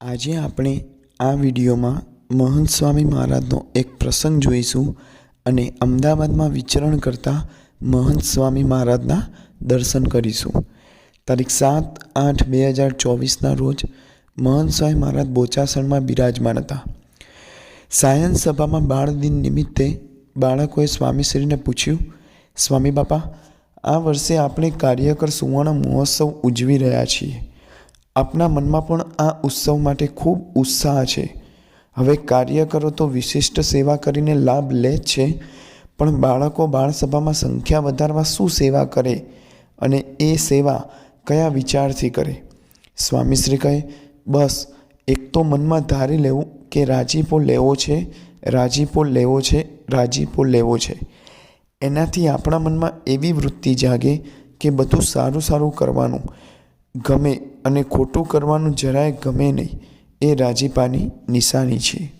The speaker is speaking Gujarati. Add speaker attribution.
Speaker 1: આજે આપણે આ વિડીયોમાં મહંત સ્વામી મહારાજનો એક પ્રસંગ જોઈશું અને અમદાવાદમાં વિચરણ કરતા મહંત સ્વામી મહારાજના દર્શન કરીશું. તારીખ સાત આઠ બે હજાર ચોવીસના રોજ મહંત સ્વામી મહારાજ બોચાસણમાં બિરાજમાન હતા. સાયન્સ સભામાં બાળ દિન નિમિત્તે બાળકોએ સ્વામીશ્રીને પૂછ્યું, સ્વામી બાપા, આ વર્ષે આપણે કાર્યકર સુવર્ણ મહોત્સવ ઉજવી રહ્યા છીએ. આપના મનમાં પણ આ ઉત્સવ માટે ખૂબ ઉત્સાહ છે. હવે કાર્યકરો તો વિશિષ્ટ સેવા કરીને લાભ લે જ છે, પણ બાળકો બાળસભામાં સંખ્યા વધારવા શું સેવા કરે અને એ સેવા કયા વિચારથી કરે? સ્વામીશ્રી કહે, બસ, એક તો મનમાં ધારી લેવું કે રાજીપો લેવો છે, રાજીપો લેવો છે, રાજીપો લેવો છે. એનાથી આપણા મનમાં એવી વૃત્તિ જાગે કે બધું સારું સારું કરવાનું. ગમે અને ખોટું કરવાનું જરાય ગમે નહીં. એ રાજીપાની નિશાની છે.